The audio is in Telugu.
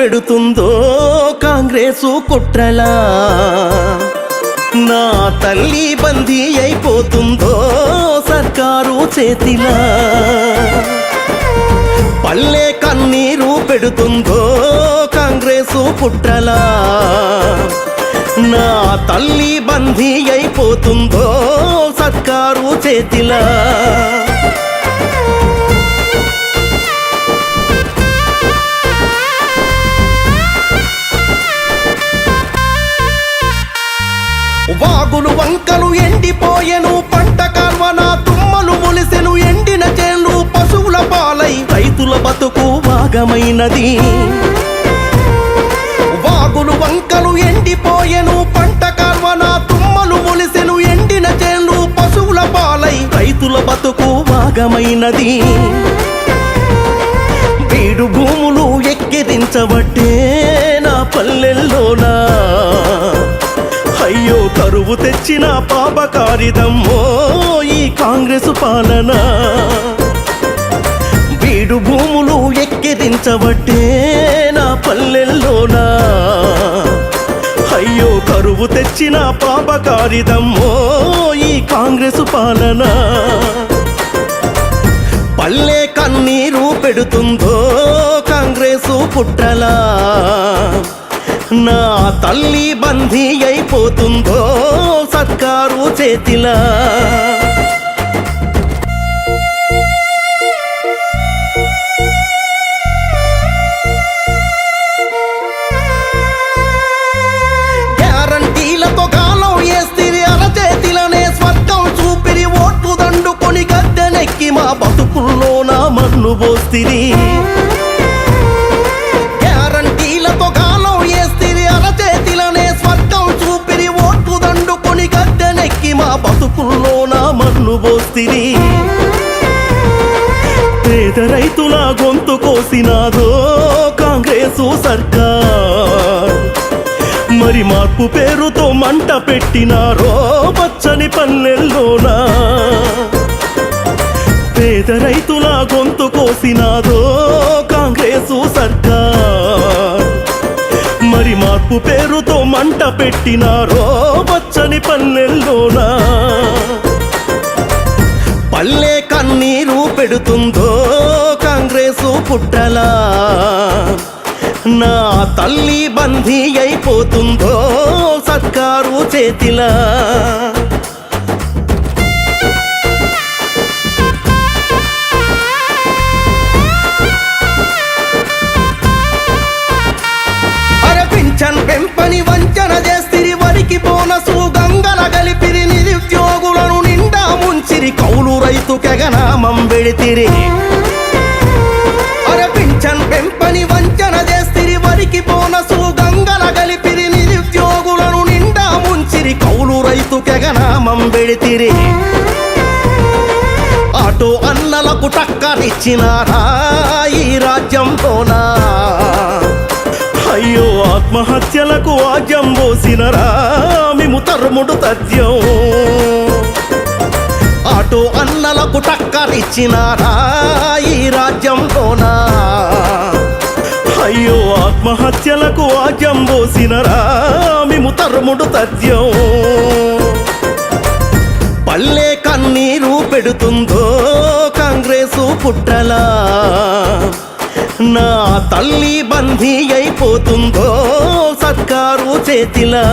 పెడుతుందో కాంగ్రెసు కుట్రలా? నా తల్లి బందీ అయిపోతుందో సర్కారు చేతిలా? పల్లె కన్నీరు పెడుతుందో కాంగ్రెసు కుట్రలా? నా తల్లి బందీ అయిపోతుందో సర్కారు చేతిలా? బ్రతుకు బతుకు భాగమైనది. వాగులు వంకలు ఎండిపోయెను పంట కర్వన తుమ్మలు ములిసెను ఎండిన చేను పశువుల పాలై రైతుల బతుకు భాగమైనది. బీడు భూములు ఎక్కిరించబట్టే నా పల్లెల్లోనా? అయ్యో కరువు తెచ్చిన పాపకారిదమ్మో ఈ కాంగ్రెస్ పాలన? బీడు భూములు ఎక్కిరించబట్టే నా పల్లెల్లోనా? అయ్యో కరువు తెచ్చిన పాపకారిదమ్మో ఈ కాంగ్రెస్ పాలన? పల్లె కన్నీరు పెడుతుందో కాంగ్రెసు పుట్టలా నా తల్లి బందీ అయిపోతుందో సర్కారు చేతిలా? బతుకుల్లో నా మన్ను పోస్తిరి. గ్యారంటీలతో కాలం వేస్తిరి. అరచేతిలనే స్వర్గం చూపిరి. ఓట్లు దండుకొని గద్దెనెక్కి మా బతుకుల్లో నా మన్ను పోస్తిరి. పేద రైతుల గొంతు కోసినాదో కాంగ్రెసు సర్కార్. మరి మార్పు పేరుతో మంట పెట్టినారో పచ్చని పల్లెల్లోనా చేసినాదో కాంగ్రెసు సర్కార్. మరి మార్పు పేరుతో మంట పెట్టినారో పచ్చని పల్లెల్లోనా పల్లె కన్నీరు పెడుతుందో కాంగ్రెసు పుట్టలా. నా తల్లి బందీ అయిపోతుందో సర్కారు చేతిలా. కౌలు ನಾಮಂ ಬೆಳಿತೀರಿ ಅರೆ ಪಿಂಚನ್ ಪೆಂಪನಿ పెంపని ದೇಸ್ತಿರಿ చేస్తిరి వరికి బోనసు ಗಲಿಪಿರಿ ನಿರುದ್ಯೋಗುಳನು ನಿಂಡ నిండా ముంచిరి కౌలు రైతు కెగనామం పెడితిరి ఆటో అన్నలకు టక్కరిచ్చినారా ఈ రాజ్యంలోనా? అయ్యో ఆత్మహత్యలకు ఆజ్యం పోసినరా మేము తరుముడు తథ్యం ఆటో అన్నలకు టక్కరిచ్చినారా ఈ రాజ్యంలోనా? అయ్యో ఆత్మహత్యలకు ఆజ్యం పోసినరా? మేము తరుముడు తథ్యం. పల్లె కన్నీరు పెడుతుందో కాంగ్రెసు పుట్టలా? నా తల్లి బందీ అయిపోతుందో సర్కారు చేతిలా?